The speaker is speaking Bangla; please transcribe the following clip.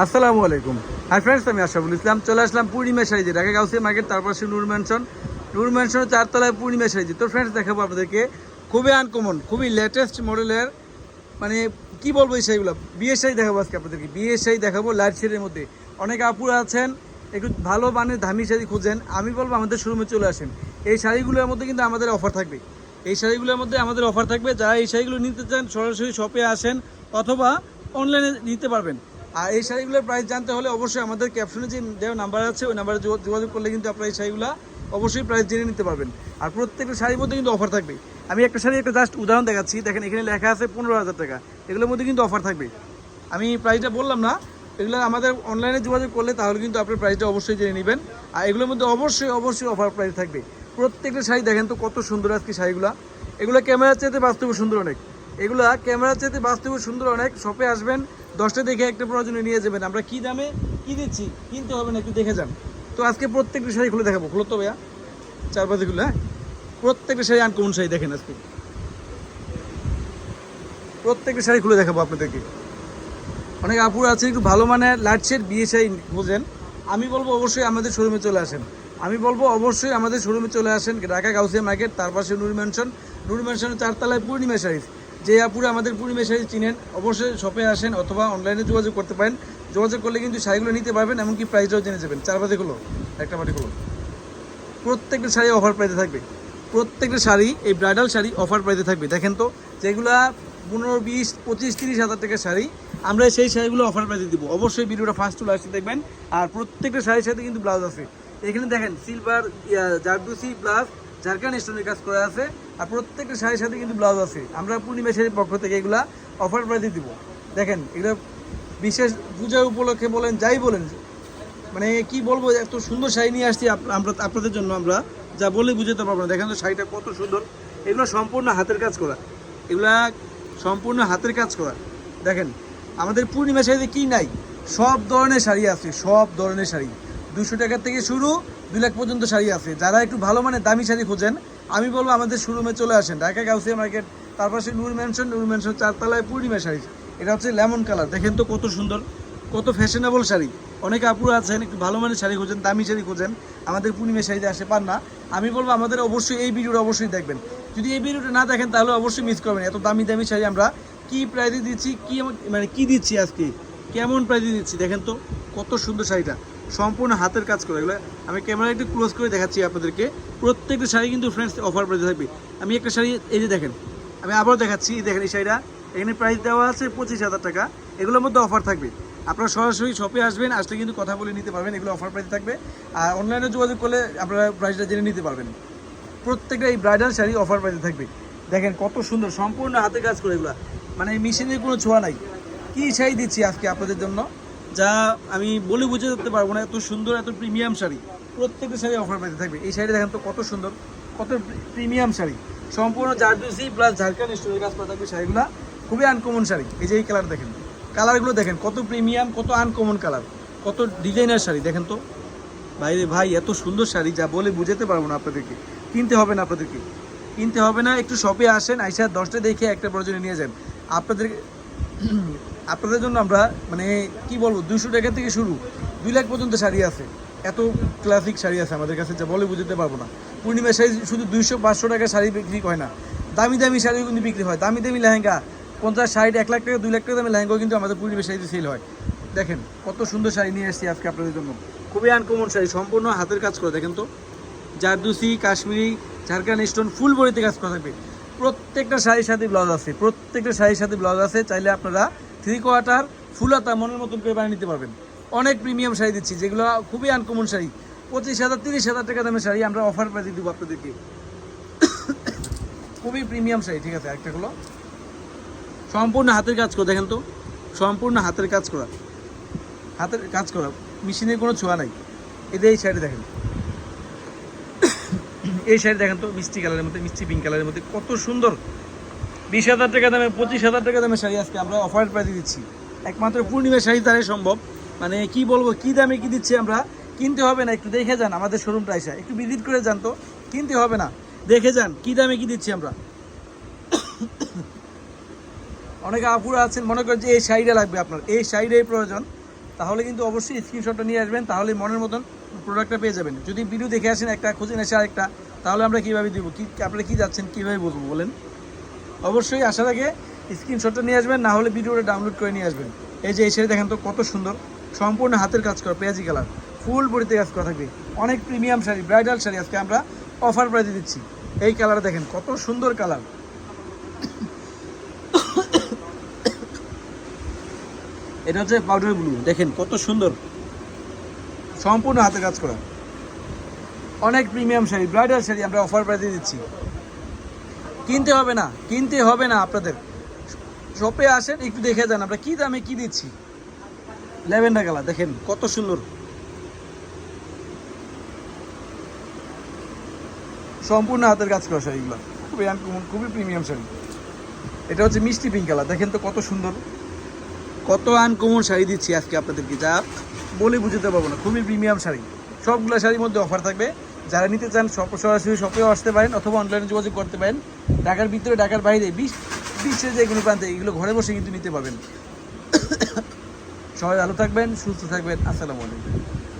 আসসালামু আলাইকুম। হাই ফ্রেন্ডস আমি আশরাফুল ইসলাম। চলে আসলাম পূর্ণিমা সাইজে ঢাকা গাউসিয়া মার্কেট, তারপর সে নূর ম্যানশন। নূর ম্যানশনের চারতলায় পূর্ণিমা সাইজে তো ফ্রেন্ডস দেখাবো আপনাদেরকে খুবই আনকমন খুবই লেটেস্ট মডেলের মানে কি বলব এই শাড়িগুলো? বিয়ের শাড়ি দেখাবো আজকে আপনাদেরকে। বিয়ের শাড়ি দেখাবো লাইট শেডের মধ্যে। অনেক আপুরা আছেন, একটু ভালো মানের দামি শাড়ি খুঁজেন। আমি বলব আমাদের শোরুমে চলে আসেন। এই শাড়িগুলোর মধ্যে কিন্তু আমাদের অফার থাকবে। এই শাড়িগুলোর মধ্যে আমাদের অফার থাকবে। যারা এই শাড়িগুলো নিতে চান, সরাসরি শপে আসেন অথবা অনলাইনে নিতে পারবেন। আর এই শাড়িগুলোর প্রাইস জানতে হলে অবশ্যই আমাদের ক্যাপশনে যে দেওয়া নাম্বার আছে, ওই নাম্বারে যোগাযোগ করলে কিন্তু আপনারা এই শাড়িগুলো অবশ্যই প্রাইস জেনে নিতে পারবেন। আর প্রত্যেকটা শাড়ির মধ্যে কিন্তু অফার থাকবে। আমি একটা শাড়ি একটা জাস্ট উদাহরণ দেখাচ্ছি। দেখেন এখানে লেখা আছে পনেরো হাজার টাকা। এগুলোর মধ্যে কিন্তু অফার থাকবে। আমি প্রাইসটা বললাম না। এগুলো আমাদের অনলাইনে যোগাযোগ করলে তাহলে কিন্তু আপনার প্রাইসটা অবশ্যই জেনে নেবেন। আর এগুলোর মধ্যে অবশ্যই অবশ্যই অফার প্রাইস থাকবে। প্রত্যেকটা শাড়ি দেখেন তো কত সুন্দর আজকে শাড়িগুলো। এগুলো ক্যামেরার চাইতে বাস্তবে সুন্দর অনেক। এগুলা ক্যামেরার চাইতে বাস্তবে সুন্দর অনেক। শপে আসবেন, দশটা দেখে একটা প্রয়োজনে নিয়ে যাবেন। আমরা কি দামে কি দিচ্ছি, কিনতে হবে না, একটু দেখে যান। তো আজকে প্রত্যেকটা শাড়ি খুলে দেখাবো। খুলো তো ভাইয়া। চার পাঁচে খুলে হ্যাঁ? প্রত্যেকটা শাড়ি আনকমন শাড়ি দেখেন আজকে। প্রত্যেকটা শাড়ি খুলে দেখাবো আপনাদেরকে। অনেক আপুর আছে একটু ভালো মানের লাইট শেড বিয়ে শাড়ি খোঁজেন। আমি বলব অবশ্যই আমাদের শোরুমে চলে আসেন। আমি বলব অবশ্যই আমাদের শোরুমে চলে আসেন, ঢাকা গাউসিয়া মার্কেট, তার পাশে নুর ম্যানশন নুর ম্যানশনের চারতলায় পূর্ণিমা শাড়ি। যে আপুরে আমাদের পূর্ণিমা শাড়ি চিনেন, অবশ্যই শপে আসেন অথবা অনলাইনে যোগাযোগ করতে পারেন। যোগাযোগ করলে কিন্তু শাড়িগুলো নিতে পারবেন, এমনকি প্রাইসটাও জেনে যাবেন। চার বাতিগুলো একটা বাটিগুলো প্রত্যেকটা শাড়ি অফার প্রাইসে থাকবে। প্রত্যেকটা শাড়ি, এই ব্রাইডাল শাড়ি অফার প্রাইসে থাকবে। দেখেন তো, যেগুলা পনেরো, বিশ, পঁচিশ, তিরিশ হাজার টাকার শাড়ি, আমরা সেই শাড়িগুলো অফার প্রাইসে দিব। অবশ্যই ভিডিওটা ফার্স্ট চলে আসতে দেখবেন। আর প্রত্যেকটা শাড়ির সাথে কিন্তু ব্লাউজ আছে। এখানে দেখেন সিলভার জারদুসি প্লাস ঝাড়খান্ড স্টোনের কাজ করা আছে। আর প্রত্যেকটা শাড়ির সাথে কিন্তু ব্লাউজ আছে। আমরা পূর্ণিমা শাড়ির পক্ষ থেকে এগুলা অফার প্রাইসে দিব। দেখেন, এগুলো বিশেষ পূজা উপলক্ষে বলেন, যাই বলেন মানে কি বলব, এত সুন্দর শাড়ি নিয়ে আসছি আমরা আপনাদের জন্য আমরা যা বলে বুঝতে পারব না। দেখেন তো শাড়িটা কত সুন্দর। এগুলো সম্পূর্ণ হাতের কাজ করা। এগুলা সম্পূর্ণ হাতের কাজ করা। দেখেন, আমাদের পূর্ণিমা শাড়িতে কী নাই? সব ধরনের শাড়ি আছে, সব ধরনের শাড়ি। দুশো টাকার থেকে শুরু, দুই লাখ পর্যন্ত শাড়ি আছে। যারা একটু ভালো মানে দামি শাড়ি খোঁজেন আমি বলব আমাদের শোরুমে চলে আসেন। ঢাকা গাউসিয়া মার্কেট তার পাশে নূর ম্যানশন নূর ম্যানশন চারতলায় পূর্ণিমা শাড়ি। এটা হচ্ছে লেমন কালার দেখেন তো কত সুন্দর, কত ফ্যাশনেবল শাড়ি। অনেক আপুরা আছেন, একটু ভালো মানের শাড়ি খোঁজেন, দামি শাড়ি খোঁজেন। আমাদের পূর্ণিমা শাড়িতে আসে, পান না। আমি বলব, আমাদের অবশ্যই এই ভিডিওটা অবশ্যই দেখবেন। যদি এই ভিডিওটা না দেখেন, তাহলে অবশ্যই মিস করবেন। এত দামি দামি শাড়ি আমরা কি প্রাইজে দিচ্ছি, কি মানে কি দিচ্ছি আজকে? কেমন প্রাইজে দিচ্ছি? দেখেন তো কত সুন্দর শাড়িটা। সম্পূর্ণ হাতের কাজ করে। এগুলো আমি ক্যামেরা একটু ক্লোজ করে দেখাচ্ছি আপনাদেরকে। প্রত্যেকটা শাড়ি কিন্তু ফ্রেন্ডস অফার প্রাইজে থাকবে। আমি একটা শাড়ি, এই যে দেখেন, আমি আবারও দেখাচ্ছি দেখেন এই শাড়িটা। এখানে প্রাইস দেওয়া আছে পঁচিশ হাজার টাকা। এগুলোর মধ্যে অফার থাকবে। আপনারা সরাসরি শপে আসবেন, আসলে কিন্তু কথা বলে নিতে পারবেন, এগুলো অফার প্রাইস থাকবে। আর অনলাইনে যোগাযোগ করলে আপনারা প্রাইসটা জেনে নিতে পারবেন। প্রত্যেকটা এই ব্রাইডাল শাড়ি অফার প্রাইসে থাকবে। দেখেন কত সুন্দর, সম্পূর্ণ হাতে কাজ করে এগুলো। মানে মেশিনের কোনো ছোঁয়া নাই। কি শাড়ি দিচ্ছি আজকে আপনাদের জন্য? যা আমি বলে বুঝে দিতে পারব না, এত সুন্দর, এত প্রিমিয়াম শাড়ি। প্রত্যেকটা শাড়ি অফার প্রাইসে থাকবে। এই শাড়ি দেখেন তো কত সুন্দর, কত প্রিমিয়াম শাড়ি। সম্পূর্ণ জারদুসি প্লাস ঝাড়খান্ড স্টোরের কাজ করা থাকবে শাড়িগুলো। খুবই আনকমন শাড়ি। এই যে এই কালার দেখেন। কালারগুলো দেখেন, কত প্রিমিয়াম কত আনকমন কালার কত ডিজাইনার শাড়ি, দেখেন তো। ভাই রে ভাই, এত সুন্দর শাড়ি, যা বলে বুঝাতে পারব না আপনাদেরকে। কিনতে হবে না আপনাদেরকে। কিনতে হবে না, একটু শপে আসেন, আইসা দশটা দেখে একটা প্রয়োজনে নিয়ে যান। আপনাদের আপনাদের জন্য আমরা মানে কি বলব দুশো টাকা থেকে শুরু, দুই লাখ পর্যন্ত শাড়ি আছে। এত ক্লাসিক শাড়ি আছে আমাদের কাছে, যা বলে বুঝতে পারব না। পূর্ণিমা শাড়ি শুধু দুইশো, পাঁচশো টাকা শাড়ি বিক্রি হয় না। দামি দামি শাড়ি কিন্তু বিক্রি হয়। দামি দামি লেহেঙ্গা, পঞ্চাশ, ষাট, এক লাখ টাকা, দুই লাখ টাকা দামি লেহেঙ্গাও কিন্তু আমাদের পূর্ণিমার শাড়িতে সেল হয়। দেখেন, কত সুন্দর শাড়ি নিয়ে এসেছি আজকে আপনাদের জন্য। খুবই আনকমন শাড়ি, সম্পূর্ণ হাতের কাজ করে, দেখেন তো। জারদুসি, কাশ্মীরি ঝাড়খান্ড স্টোন ফুল বডিতে কাজ করা থাকবে। প্রত্যেকটা শাড়ির সাথে ব্লাউজ আছে। প্রত্যেকটা শাড়ির সাথে ব্লাউজ আছে, চাইলে আপনারা থ্রি কোয়ার্টার ফুলাতা মনের মতন করে বানিয়ে নিতে পারবেন। অনেক প্রিমিয়াম শাড়ি দিচ্ছি, যেগুলো খুবই আনকমন শাড়ি। পঁচিশ হাজার, তিরিশ হাজার টাকা দামের শাড়ি আমরা অফার প্রাইজে দিব আপনাদেরকে। খুবই প্রিমিয়াম শাড়ি, ঠিক আছে? একটা হলো, সম্পূর্ণ হাতের কাজ করা, দেখেন তো, সম্পূর্ণ হাতের কাজ করা। হাতের কাজ করা, মেশিনের কোনো ছোঁয়া নাই। এদের এই শাড়ি দেখেন এই শাড়ি দেখেন তো, মিষ্টি কালারের মধ্যে, মিষ্টি পিঙ্ক কালারের মধ্যে, কত সুন্দর। বিশ হাজার টাকা দামে, পঁচিশ হাজার টাকা দামের শাড়ি আজকে আমরা অফার প্রাইজে দিচ্ছি। একমাত্র পূর্ণিমা শাড়ি তারাই সম্ভব। মানে কি বলব, কি দামে কি দিচ্ছি আমরা, কিনতে হবে না, একটু দেখে যান আমাদের শোরুমটা এসে। একটু ভিজিট করে যান তো, কিনতে হবে না, দেখে যান কি দামে কি দিচ্ছি আমরা। অনেকে আপুরা আছেন, মনে করেন যে এই শাড়িটা লাগবে আপনার। এই শাড়িটাই প্রয়োজন। তাহলে কিন্তু অবশ্যই স্ক্রিনশটটা নিয়ে আসবেন, তাহলে মনের মতন প্রোডাক্টটা পেয়ে যাবেন। যদি ভিডিও দেখে আসেন একটা, খুঁজে আসে আরেকটা তাহলে আমরা কীভাবে দিব? কি আপনারা কী যাচ্ছেন, কীভাবে বুঝব বলেন? অবশ্যই আসার আগে স্ক্রিনশটটা নিয়ে আসবেন, না হলে ভিডিওটা ডাউনলোড করে নিয়ে আসবেন। এই যে এই শাড়ি দেখেন তো, কত সুন্দর। সম্পূর্ণ হাতের কাজ করা, পেঁয়াজি কালার। ফুল বডিতে কাজ করা থাকবে। অনেক প্রিমিয়াম শাড়ি ব্রাইডাল শাড়ি আজকে আমরা অফার প্রাইসে দিচ্ছি। এই কালার দেখেন, কত সুন্দর কালার এটা হচ্ছে পাউডার ব্লু দেখেন কত সুন্দর। সম্পূর্ণ হাতে কাজ করা। অনেক প্রিমিয়াম শাড়ি ব্রাইডাল শাড়ি আমরা অফার প্রাইসে দিচ্ছি। কিনতে হবে না, কিনতে হবে না আপনাদের। শপে আসেন, একটু দেখে যান আমরা কী দামে কি দিচ্ছি। ল্যাভেন্ডার কালার, দেখেন কত সুন্দর। সম্পূর্ণ হাতের কাজ করা শাড়িগুলো, খুবই আনকমন খুবই প্রিমিয়াম শাড়ি। এটা হচ্ছে মিষ্টি পিঙ্ক কালার, দেখেন তো কত সুন্দর। কত আনকমন শাড়ি দিচ্ছি আজকে আপনাদেরকে, যা বলে বুঝতে পারব না, খুবই প্রিমিয়াম শাড়ি। সবগুলো শাড়ির মধ্যে অফার থাকবে। যারা নিতে চান সরাসরি শপেও আসতে পারেন অথবা অনলাইনে যোগাযোগ করতে পারেন। ঢাকার ভিতরে, ঢাকার বাইরে, বিশ বিশ্বের যে কোনো প্রান্তে এগুলো ঘরে বসে কিন্তু নিতে পারবেন। সবাই ভালো থাকবেন, সুস্থ থাকবেন। আসসালামু আলাইকুম।